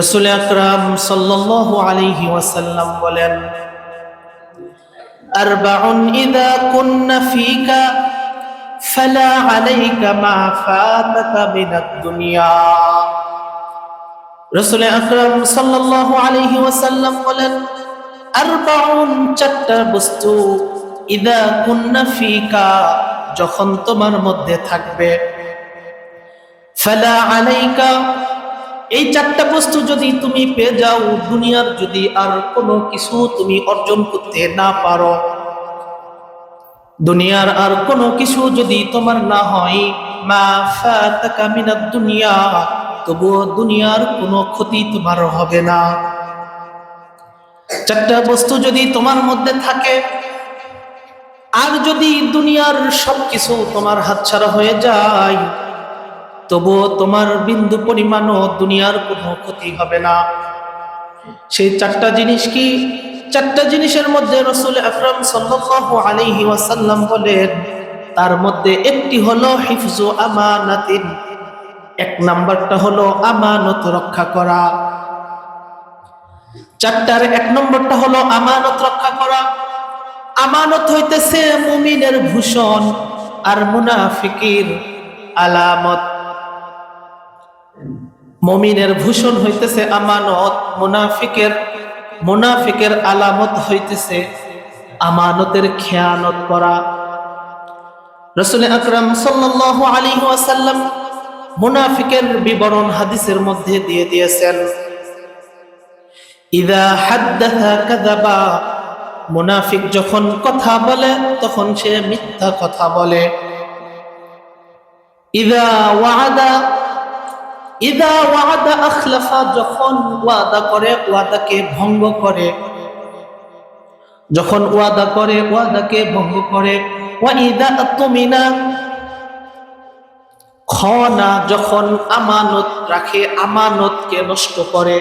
রসুল আকরাম সাল্লাল্লাহু আলাইহি ওয়াসাল্লাম বলেন, আরবাউন ইদা কুন্না ফিকা, ফালা আলাইকা মা ফাতাকা মিনাদ দুনিয়া। রসুল আকরাম সাল্লাল্লাহু আলাইহি ওয়াসাল্লাম বলেন, আরবাউন চারটা বস্তু ইদা কুন্না ফিকা, যখন তোমার মধ্যে থাকবে। ফালা আলাইকা এই চারটা বস্তু যদি তুমি পেয়ে যাও, দুনিয়ার যদি আর কোনো কিছু তুমি অর্জন করতে না পারো, দুনিয়ার আর কোনো কিছু যদি তোমার না হয়, মা দুনিয়া, তবুও দুনিয়ার কোনো ক্ষতি তোমার হবে না। চারটা বস্তু যদি তোমার মধ্যে থাকে, আর যদি দুনিয়ার সবকিছু তোমার হাতছাড়া হয়ে যায় তবুও তোমার বিন্দু পরিমাণও দুনিয়ার কোনো ক্ষতি হবে না। সেই চারটা জিনিস কি? চারটা জিনিসের মধ্যে রসুল আকরাম সাল্লাল্লাহু আলাইহি ওয়াসাল্লাম বলেন, তার মধ্যে একটি হলো হিফজু আমানাতিন, এক নাম্বারটা হলো আমানত রক্ষা করা। চারটার এক নম্বরটা হলো আমানত রক্ষা করা। আমানত হইতেছে মুমিনের ভূষণ আর মুনাফিকির আলামত। মমিনের ভূষণ হইতেছে আমানত, মুনাফিকের মুনাফিকের আলামত হইতেছে আমানতের খেয়ানত করা। রসুল আকরাম সাল্লাল্লাহু আলাইহি ওয়াসাল্লাম মুনাফিকের বিবরণ হাদিসের মধ্যে দিয়ে দিয়েছেন। ইদা মুনাফিক যখন কথা বলে, তখন সে মিথ্যা কথা বলে। ইদা ওয়াদা ইদা ওয়াদা আখলাফা, যখন ওয়াদা করে, ওয়াদাকে ভঙ্গ করে। যখন ওয়াদা করে, ওয়াদাকে ভঙ্গ করে। ওয়াইদা খনা, যখন আমানত রাখে, আমানতকে নষ্ট করে।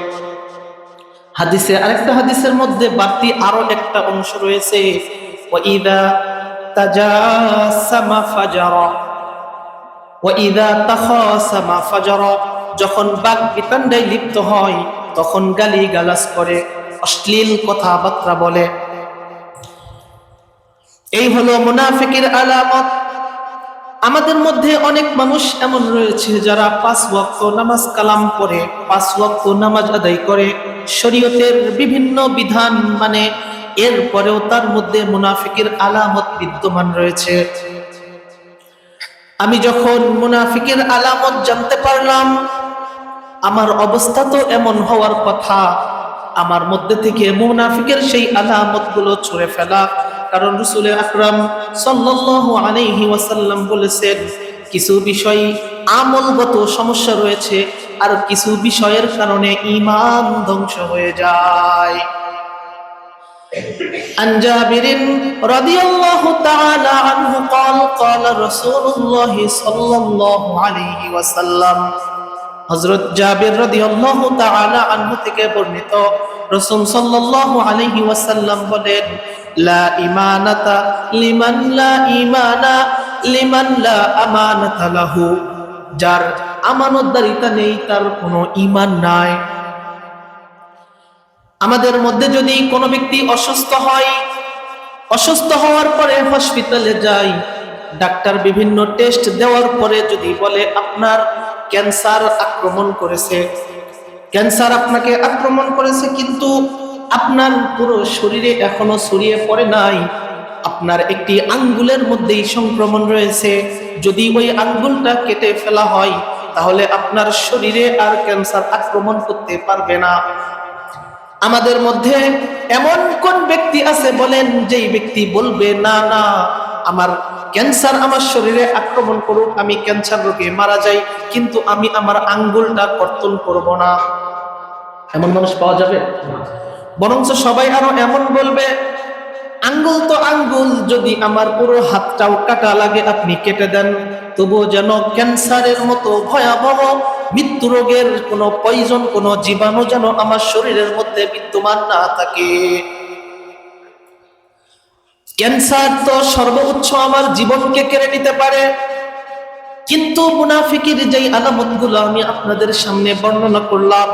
হাদিসে আরেকটা হাদিসের মধ্যে বাড়তি আরও একটা অংশ রয়েছে। ওয়াইদা তাজাসামা ফাজারা ওয়াইদা তাখাসামা ফাজারা। যখন বাক বিতণ্ডায় লিপ্ত হয়, তখন গালি গালাস করে, অশ্লীল কথাবার্তা বলে। এই হলো মুনাফিকের আলামত। আমাদের মধ্যে অনেক মানুষ এমন রয়েছে যারা পাঁচ ওয়াক্ত নামাজ কালাম করে পাঁচ ওয়াক্ত নামাজ আদায় করে। শরীয়তের বিভিন্ন বিধান মানে এরপরেও তার মধ্যে মুনাফিকের আলামত বিদ্যমান রয়েছে। আমি যখন মুনাফিকের আলামত জানতে পারলাম আমার অবস্থা তো এমন হওয়ার কথা আমার মধ্যে থেকে মুনাফিকের সেই আলামত গুলো ছুঁড়ে ফেলা কারণ রসুল আকরাম সাল্লাল্লাহু আলাইহি ওয়াসাল্লাম বলেছেন কিছু বিষয় আমলগত সমস্যা রয়েছে আর কিছু বিষয়ের কারণে ঈমান ধ্বংস হয়ে যায় عن جابر رضي الله تعالى عنه قال قال رسول الله صلى الله عليه وسلم হযরত জাবির রাদিয়াল্লাহু তাআলা আনহু থেকে বর্ণিত রাসূল সাল্লাল্লাহু আলাইহি ওয়াসাল্লাম বলেন, লা ইমানাতা লিমান লা ইমানা লিমান লা আমানাতা লাহু। যার আমানতদারিতা নেই, তার কোনো ঈমান নাই। আমাদের মধ্যে যদি কোনো ব্যক্তি অসুস্থ হয়, অসুস্থ হওয়ার পরে হসপিটালে যায়, ডাক্তার বিভিন্ন টেস্ট দেওয়ার পরে যদি বলে, আপনার ক্যান্সার আক্রমণ করেছে। ক্যান্সার আপনাকে আক্রমণ করেছে, কিন্তু আপনার পুরো শরীরে এখনও ছড়িয়ে পড়ে নাই। আপনার একটি আঙ্গুলের মধ্যেই সংক্রমণ রয়েছে। যদি ওই আঙ্গুলটা কেটে ফেলা হয়, তাহলে আপনার শরীরে আর ক্যান্সার আক্রমণ করতে পারবে না। আমাদের মধ্যে এমন কোন ব্যক্তি আছে বলেন, যেই ব্যক্তি বলবে, না না, আমার ক্যান্সার আমার শরীরে আক্রমণ করুক, আমি ক্যান্সার রোগে মারা যাই, কিন্তু আমি আমার আঙ্গুলটা কর্তন করব না। এমন মানুষ পাওয়া যাবে? বরঞ্চ সবাই আরও এমন বলবে, আঙ্গুল তো আঙ্গুল, যদি আমার পুরো হাতটাও কাটা লাগে, আপনি কেটে দেন। তবুও যেন ক্যান্সারের মতো ভয়াবহ মৃত্যু রোগের কোনো পয়জন কোনো জীবাণু যেন আমার শরীরের মধ্যে বিদ্যমান না থাকে। ক্যান্সার তো সর্বোচ্চ আমার জীবনকে কেড়ে নিতে পারে। কিন্তু মুনাফিকের যেই আলামতগুলো আমি আপনাদের সামনে বর্ণনা করলাম,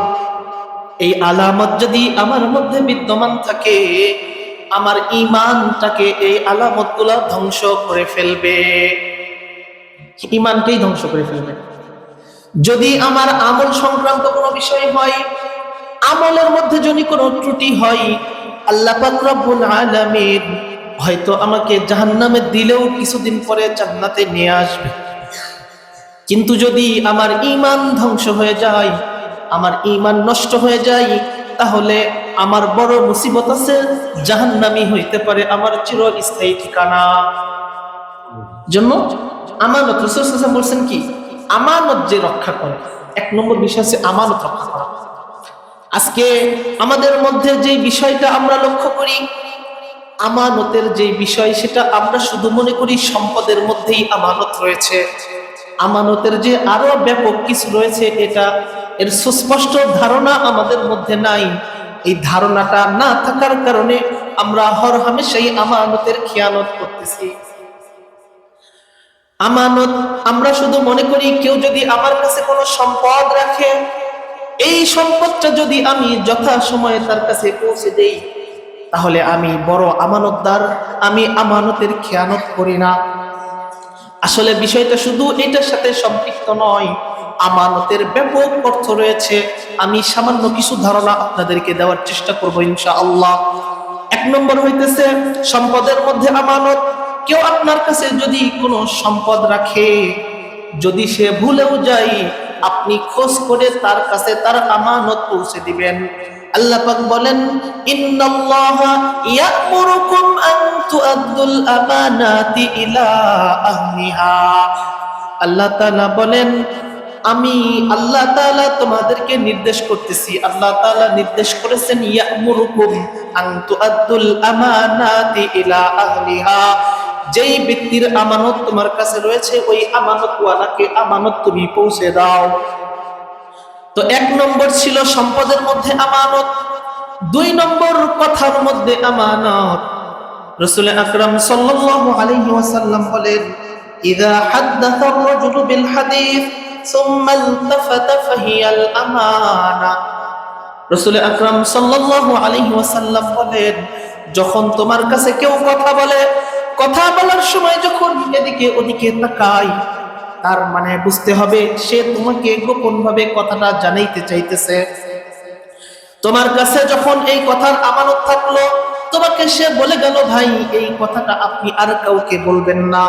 এই আলামত যদি আমার মধ্যে বিদ্যমান থাকে, আমার ইমানটাকে এই আলামতগুলো ধ্বংস করে ফেলবে। ইমানকেই ধ্বংস করে ফেলবে। যদি আমার আমল সংক্রান্ত কোনো বিষয় হয়, আমলের মধ্যে যদি কোনো ত্রুটি হয়, আল্লাহ রব্বুল আলামিন হয়তো আমাকে জাহান্নামে দিলেও কিছুদিন পরে জান্নাতে নিয়ে আসবে। কিন্তু যদি আমার ইমান ধ্বংস হয়ে যায়, আমার ইমান নষ্ট হয়ে যায়, তাহলে আমার বড় মুসিবত আছে, জাহান্নামি হইতে পারে আমার চিরস্থায়ী ঠিকানা। জন্য আমানত, রসুল বলছেন কি? আমানত যে রক্ষা করে, এক নম্বর বিষয় হচ্ছে আমানত রক্ষা করা। আজকে আমাদের মধ্যে যে বিষয়টা আমরা লক্ষ্য করি আমানতের যে বিষয়, সেটা আমরা শুধু মনে করি সম্পদের মধ্যেই আমানত রয়েছে। আমানতের যে আরও ব্যাপক কিছু রয়েছে, এটা এর সুস্পষ্ট ধারণা আমাদের মধ্যে নাই। এই ধারণাটা না থাকার কারণে আমরা হর হামেশাই আমানতের খেয়ানত করতেছি। আমানত আমরা শুধু মনে করি, কেউ যদি আমার কাছে কোনো সম্পদ রাখে, এই সম্পদটা যদি আমি যথা সময়ে তার কাছে পৌঁছে দেই তাহলে আমি বড় আমানতদার, আমি আমানতের খেয়ানত করি না। আসলে বিষয়টা শুধু এটার সাথে সম্পৃক্ত নয়, আমানতের ব্যাপক অর্থ রয়েছে। আমি সামান্য কিছু ধারণা আপনাদেরকে দেওয়ার চেষ্টা করব ইনশা আল্লাহ এক নম্বর হইতেছে সম্পদের মধ্যে আমানত। কেউ আপনার কাছে যদি কোনো সম্পদ রাখে, যদি সে ভুলেও যায়, আপনি খোঁজ করে তার কাছে তার আমানত পৌঁছে দিবেন। আল্লাহ পাক বলেন, ইন্নাল্লাহা ইয়া'মুরুকুম আন তুআদ্দুল আমানাতি ইলা আহলিহা। আল্লাহ তাআলা বলেন, আমি আল্লাহ তাআলা তোমাদেরকে নির্দেশ করতেছি। আল্লাহ তাআলা নির্দেশ করেছেন, ইয়া'মুরুকুম আন তুআদ্দুল আমানাতি ইলা আহলিহা। যেই ব্যক্তির আমানত তোমার কাছে রয়েছে, ওই আমানত ওয়ালাকে আমানত তুমি পৌঁছে দাও। তো এক নম্বর ছিল সম্পদের মধ্যে আমানত, দুই নম্বর কথার মধ্যে আমানত। রসুল আকরাম সাল্লাল্লাহু আলাইহি ওয়াসাল্লাম বলেন ইযা হাদ্দাথা আর-রাজুলু বিল হাদিস, সুম্মা ইলতাফাতা ফাহিয়াল আমানা। রসুল আকরাম সাল্লাল্লাহু আলাইহি ওয়াসাল্লাম বলেন, যখন তোমার কাছে কেউ কথা বলে, কথা বলার সময় যখন এদিকে ওদিকে তাকায় তার মানে বুঝতে হবে, সে তোমাকে গোপন ভাবে কথাটা জানাইতে চাইতেছে। তোমার কাছে যখন এই কথার আমানত থাকল, তোমাকে সে বলে গেল, ভাই, এই কথাটা আপনি আর কাউকে বলবেন না।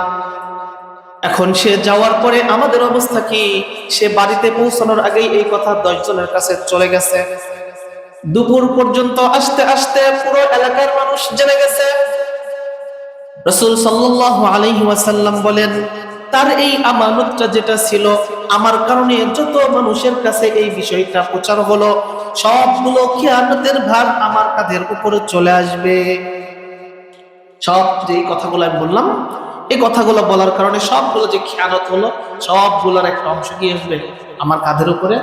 এখন সে যাওয়ার পরে আমাদের অবস্থা কি? সে বাড়িতে পৌঁছানোর আগেই এই কথা দশ জনের কাছে চলে গেছে। দুপুর পর্যন্ত আসতে আসতে পুরো এলাকার মানুষ জেনে গেছে। রসুল সাল্লাল্লাহু আলাইহি ওয়াসাল্লাম বলেন তার এই আমানতটা যেটা ছিল, আমার কারণে যত মানুষের কাছে এই বিষয়টা প্রচার হলো, সবগুলো খেয়ানতের ভার আমার কাঁধের উপরে চলে আসবে। সব যে কথাগুলো আমি বললাম, এই কথাগুলো বলার কারণে সবগুলো যে খেয়ানত হলো, সবগুলোর একটা অংশ কি আসবে আমার কাঁধের উপরে।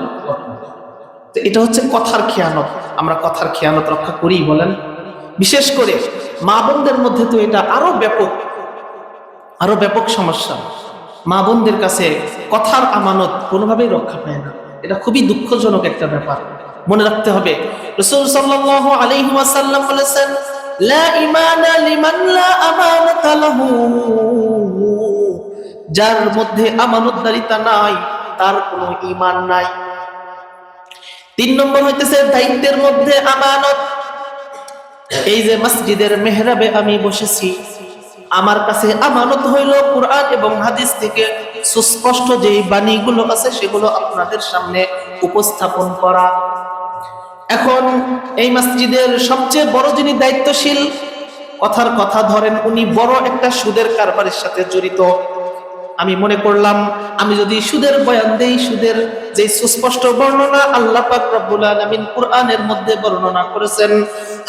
তো এটা হচ্ছে কথার খেয়ানত। আমরা কথার খেয়ানত রক্ষা করি বলেন। বিশেষ করে মা বোনদের মধ্যে তো এটা আরও ব্যাপক আরও ব্যাপক সমস্যা। মা বোনদের কাছে কথার আমানত কোনোভাবেই রক্ষা পায় না। এটা খুবই দুঃখজনক একটা ব্যাপার। মনে রাখতে হবে, রসুল সাল্লাল্লাহু আলাইহি ওয়াসাল্লাম বলেছেন ইমানা যার মধ্যে আমানতদারিতা নাই, তার কোনো ঈমান নাই। তিন নম্বর হইতেছে, দায়িত্বের মধ্যে আমানত। এই যে মসজিদের মেহরাবে আমি বসেছি আমার কাছে আমানত হইল কোরআন এবং হাদিস থেকে সুস্পষ্ট যেই বাণীগুলো আছে সেগুলো আপনাদের সামনে উপস্থাপন করা। এখন এই মসজিদের সবচেয়ে বড় যিনি দায়িত্বশীল, কথার কথা ধরেন, উনি বড় একটা সুদের কারবারের সাথে জড়িত। আমি মনে করলাম, আমি যদি সুদের বয়ান দেই, সুদের যে সুস্পষ্ট বর্ণনা আল্লাহ পাক রব্বুল আলামিন কোরআনের মধ্যে বর্ণনা করেছেন,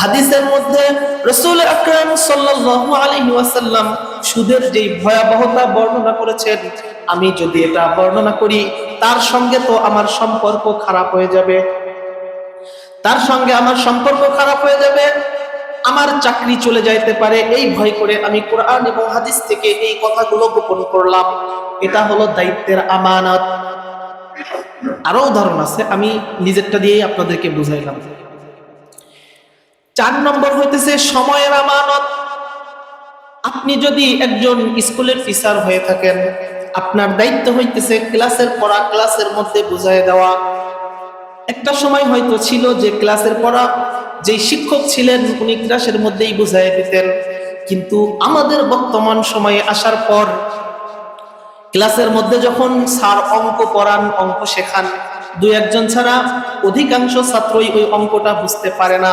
হাদিসের মধ্যে রাসূল আকরাম সাল্লাল্লাহু আলাইহি ওয়াসাল্লাম সুদের যে ভয়াবহতা বর্ণনা করেছেন, আমি যদি এটা বর্ণনা করি, তার সঙ্গে তো আমার সম্পর্ক খারাপ হয়ে যাবে। তার সঙ্গে আমার সম্পর্ক খারাপ হয়ে যাবে আমার চাকরি চলে যাইতে পারে, এই ভয় করে আমি কোরআন এবং হাদিস থেকে এই কথাগুলো গোপন করলাম। এটা হলো দায়িত্বের আমানত। আরও উদাহরণ আছে, আমি নিজেরটা দিয়েই আপনাদেরকে বুঝাইলাম। চার নম্বর হইতেছে সময়ের আমানত। আপনি যদি একজন স্কুলের টিচার হয়ে থাকেন, আপনার দায়িত্ব হইতেছে ক্লাসের পড়া, ক্লাসের মধ্যে বুঝাই দেওয়া। একটা সময় হয়তো ছিল যে ক্লাসের পড়া যে শিক্ষক ছিলেন, উনি ক্লাসের মধ্যেই বুঝাই দিতেন। কিন্তু আমাদের বর্তমান সময়ে আসার পর, ক্লাসের মধ্যে যখন স্যার অঙ্ক পড়ান, অঙ্ক শেখান, দুই একজন ছাড়া অধিকাংশ ছাত্রই ওই অঙ্কটা বুঝতে পারে না।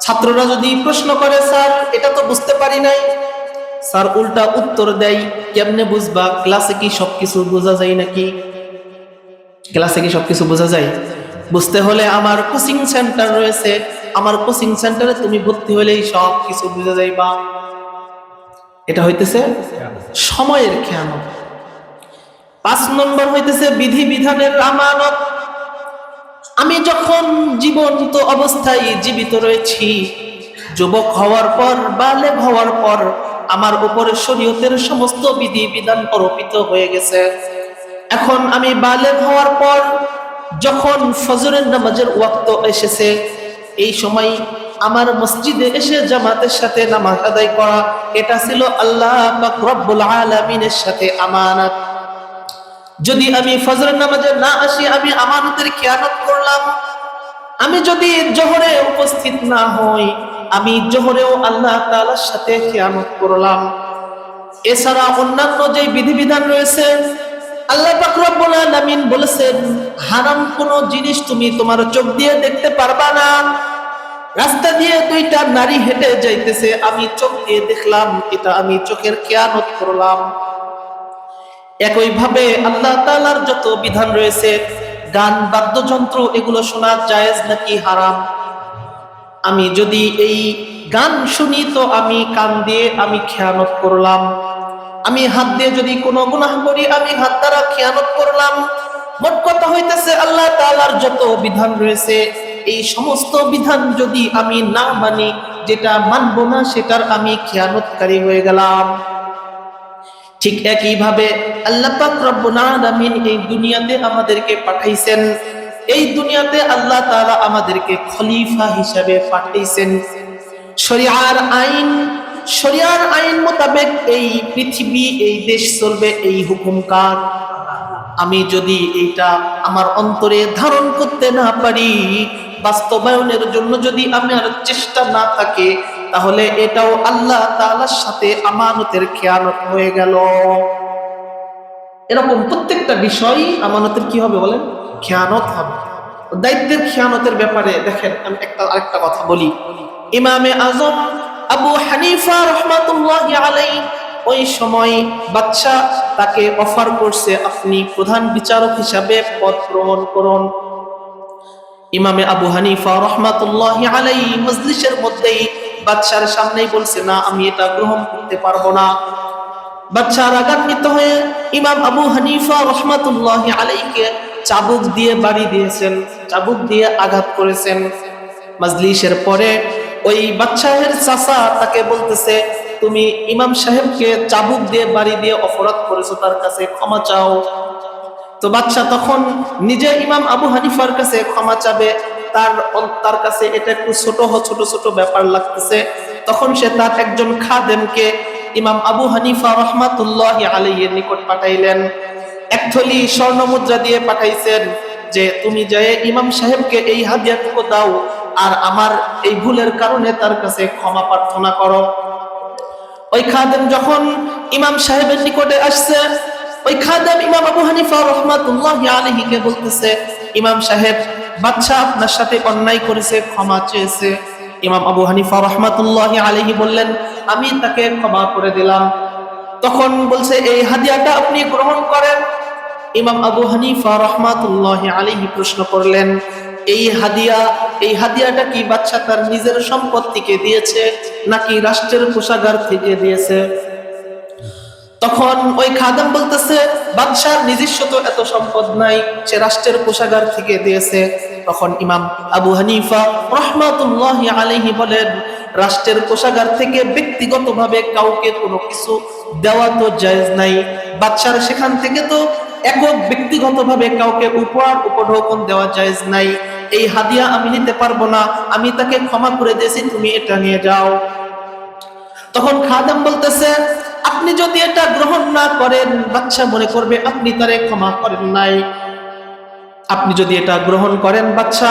ছাত্ররা যদি প্রশ্ন করে, স্যার, এটা তো বুঝতে পারি নাই। স্যার উল্টা উত্তর দেয়, কেমনে বুঝবা? ক্লাসে কি সবকিছু বোঝা যায় নাকি? ক্লাসে কি সবকিছু বোঝা যায়? বুঝতে হলে আমার কোচিং সেন্টার রয়েছে। আমার কোচিং সেন্টারে তুমি ভর্তি হলেই সব কিছু বুঝে যাইবা। এটা হইতেছে সময়ের খেয়ানত। পাঁচ নম্বর হইতেছে বিধি বিধানের আমানত। আমি যখন জীবন্ত অবস্থায় জীবিত রয়েছি, যুবক হওয়ার পর বালেগ হওয়ার পর, আমার উপরে শরীয়তের সমস্ত বিধি বিধান অরোপিত হয়ে গেছে। এখন আমি বালেগ হওয়ার পর যখন ফজরের নামাজের ওয়াক্ত এসেছে, এই সময় আমার মসজিদে এসে জামাতের সাথে নামাজ আদায় করা, এটা ছিল আল্লাহ রব্বুল আলামিনের সাথে আমানত। যদি আমি ফজরের নামাজে না আসি, আমি আমানতের খেয়ানত করলাম। আমি যদি জোহরে উপস্থিত না হই, আমি জোহরেও আল্লাহ তাআলার সাথে খেয়ানত করলাম। এছাড়া অন্যান্য যে বিধিবিধান রয়েছে আল্লাহ রব্বুল আলামিন বলেছেন, হারাম কোনো জিনিস তুমি তোমার চোখ দিয়ে দেখতে পারবা না। রাস্তা দিয়ে দুইটা নারী হেঁটে যাইতেছে, আমি চোখ দিয়ে দেখলাম, এটা আমি চোখের খেয়ানত করলাম। একইভাবে আল্লাহ তাআলার যত বিধান রয়েছে, গান, বাদ্যযন্ত্র, এগুলো শোনা জায়েজ নাকি হারাম? আমি যদি এই গান শুনি তো আমি কান দিয়ে আমি খেয়ানত করলাম। আমি হাত দিয়ে যদি কোনো গুনাহ করি, আমি হাত দ্বারা খেয়ানত করলাম। মোট কথা হইতেছে, আল্লাহ তাআলার যত বিধান রয়েছে, এই সমস্ত বিধান যদি আমি না মানি, যেটা মানব না, সেটার আমি খেয়ানতকারী হয়ে গেলাম। ঠিক একইভাবে আল্লাহ পাক রব্বুল এই দুনিয়াতে আমাদেরকে পাঠাইছেন। এই দুনিয়াতে আল্লাহ তাআলা আমাদেরকে খলিফা হিসাবে পাঠাইছেন। শরিয়ার আইন শরিয়ার আইন মোতাবেক এই পৃথিবী, এই দেশ চলবে এই হুকুম কার আমি যদি এইটা আমার অন্তরে ধারণ করতে না পারি, বাস্তবায়নের জন্য যদি আমার চেষ্টা না থাকে, তাহলে এটাও আল্লাহ তাআলার সাথে আমানতের খেয়ানত হয়ে গেল। এরকম প্রত্যেকটা বিষয় আমানতের কি হবে বলেন? খেয়ানত হবে। দায়িত্বের খেয়ানতের ব্যাপারে দেখেন, আমি একটা আরেকটা কথা বলি। ইমামে আজম আবু হানিফা রহমাতুল্লাহ আলাই ওই সময় বাচ্চা তাকে অফার করছে, আপনি প্রধান বিচারক হিসাবে পদ গ্রহণ করুন। ইমামে আবু হানিফা রহমাতুল্লাহ আলাই মজলিসের মধ্যেই বাচ্চার সামনেই বলছে, না, আমি এটা গ্রহণ করতে পারব না। বাচ্চা রাগান্বিত হয়ে ইমাম আবু হানিফা রহমাতুল্লাহ আলাইকে চাবুক দিয়ে বাড়ি দিয়েছেন, চাবুক দিয়ে আঘাত করেছেন। মাজলিসের পরে ওই বাচ্চাহের চাচা তাকে বলতেছে, তুমি ইমাম সাহেবকে চাবুক দিয়ে বাড়ি দিয়ে অপরাধ করেছ, তার কাছে ক্ষমা চাও। তো বাচ্চা তখন নিজে ইমাম আবু হানিফার কাছে ক্ষমা চাবে, তার তার কাছে এটা একটু ছোট ছোট ছোট ব্যাপার লাগতেছে। তখন সে তার একজন খাদেমকে ইমাম আবু হানিফা রহমাতুল্লাহ আলাইয়ের নিকট পাঠাইলেন। এক থলি স্বর্ণ মুদ্রা দিয়ে পাঠাইছেন যে, তুমি যায় ইমাম সাহেবকে এই হাদিয়াটুকু দাও আর আমার এই ভুলের কারণে তার কাছে ক্ষমা প্রার্থনা করো। ওই খাদেম যখন ইমাম সাহেবের নিকটে আসছে, ওই খাদেম ইমাম আবু হানিফা রহমাতুল্লাহ আলহিকে বলতেছে, ইমাম সাহেব বাচ্চা আপনার সাথে অন্যায় করেছে, ক্ষমা চেয়েছে। ইমাম আবু হানিফা রহমাতুল্লাহ আলহি বললেন, আমি তাকে ক্ষমা করে দিলাম। তখন বলছে, এই হাদিয়াটা আপনি গ্রহণ করেন? ইমাম আবু হানিফা রহমাতুল্লাহ আলহি প্রশ্ন করলেন এই হাদিয়া, এই হাদিয়াটা কি বাচ্চা তার নিজের সম্পদ থেকে দিয়েছে নাকি রাষ্ট্রের কোষাগার থেকে দিয়েছে? তখন ওই খাদাম বলতেছে, বাদশার নিজস্ব তো এত সম্পদ নাই, সে রাষ্ট্রের কোষাগার থেকে দিয়েছে। তখন ইমাম আবু হানিফা রহমাতুল্লাহ আলাইহি বলেন, রাষ্ট্রের কোষাগার থেকে ব্যক্তিগতভাবে কাউকে কোনো কিছু দেওয়া তো জায়েজ নাই। বাদশার সেখান থেকে তো একক ব্যক্তিগতভাবে কাউকে উপহার, উপঢৌকন দেওয়া যায় নাই। এই হাদিয়া আমি নিতে পারব না, আমি তাকে ক্ষমা করে দিয়েছি, তুমি এটা নিয়ে যাও। তখন খাদাম বলতেছে, আপনি যদি এটা গ্রহণ না করেন বাচ্চা মনে করবে আপনি তারে ক্ষমা করেন নাই। আপনি যদি এটা গ্রহণ করেন বাচ্চা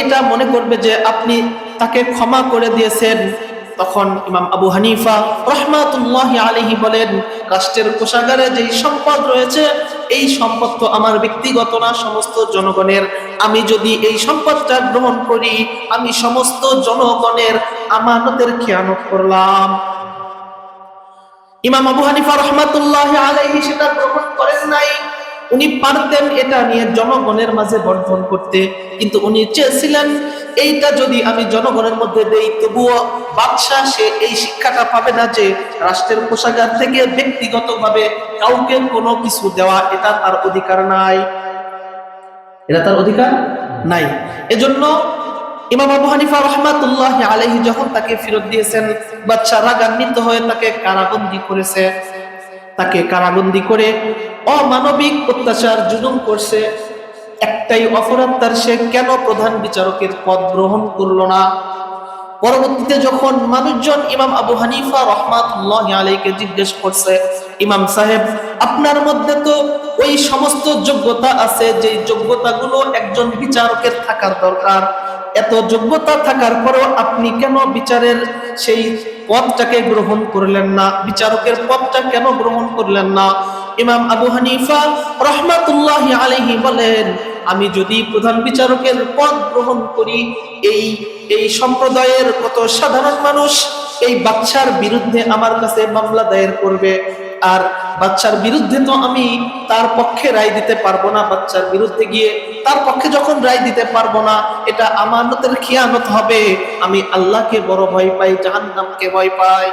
এটা মনে করবে যে আপনি তাকে ক্ষমা করে দিয়েছেন। তখন ইমাম আবু হানিফা রহমাতুল্লাহ আলহি বলেন, রাষ্ট্রের কোষাগারে যেই সম্পদ রয়েছে, এই সম্পদ তো আমার ব্যক্তিগত না, সমস্ত জনগণের। আমি যদি এই সম্পদটা গ্রহণ করি, আমি সমস্ত জনগণের আমানতের খেয়ানত করলাম। ইমাম আবু হানিফা রহমাতুল্লাহ আলাইহি সেটা গ্রহণ করেন নাই। উনি পারতেন এটা নিয়ে জনগণের মাঝে বন্টন করতে, কিন্তু উনি চেয়েছিলেন এইটা যদি আমি জনগণের মধ্যে দেই, তবুও বাদশাহ সে এই শিক্ষাটা পাবে না যে রাষ্ট্রের কোষাগার থেকে ব্যক্তিগতভাবে কাউকে কোনো কিছু দেওয়া, এটা তার অধিকার নাই। এটা তার অধিকার নাই। এজন্য ইমাম আবু হানিফা রহমাতুল্লাহ আলাইহি যখন তাকে ফেরত দিয়েছেন বাচ্চা রাগান্বিত হয়ে তাকে কারাবন্দি করেছে। তাকে কারাবন্দি করে অমানবিক অত্যাচার জুলুম করছে। একটাই অপরাধ তার সে কেন প্রধান বিচারকের পদ গ্রহণ করল না? পরবর্তীতে যখন মানুষজন ইমাম আবু হানিফা রহমাতুল্লাহ আলীকে জিজ্ঞেস করছে, ইমাম সাহেব, আপনার মধ্যে তো ওই সমস্ত যোগ্যতা আছে যে যোগ্যতাগুলো একজন বিচারকের থাকার দরকার। এত যোগ্যতা থাকার পরেও আপনি কেন বিচারের সেই পদটাকে গ্রহণ করলেন না? বিচারকের পদটা কেন গ্রহণ করলেন না? ইমাম আবু হানিফা রহমাতুল্লাহ আলাইহি বলেন, আমি যদি প্রধান বিচারকের পদ গ্রহণ করি, এই এই সম্প্রদায়ের কত সাধারণ মানুষ এই বাচ্চার বিরুদ্ধে আমার কাছে মামলা দায়ের করবে। আর বাচ্চার বিরুদ্ধে তো আমি তার পক্ষে রায় দিতে পারব না, বাচ্চার বিরুদ্ধে গিয়ে তার পক্ষে যখন রায় দিতে পারব না, এটা আমানতের খেয়ানত হবে। আমি আল্লাহকে বড় ভয় পাই, জাহান্নামকে ভয় পাই।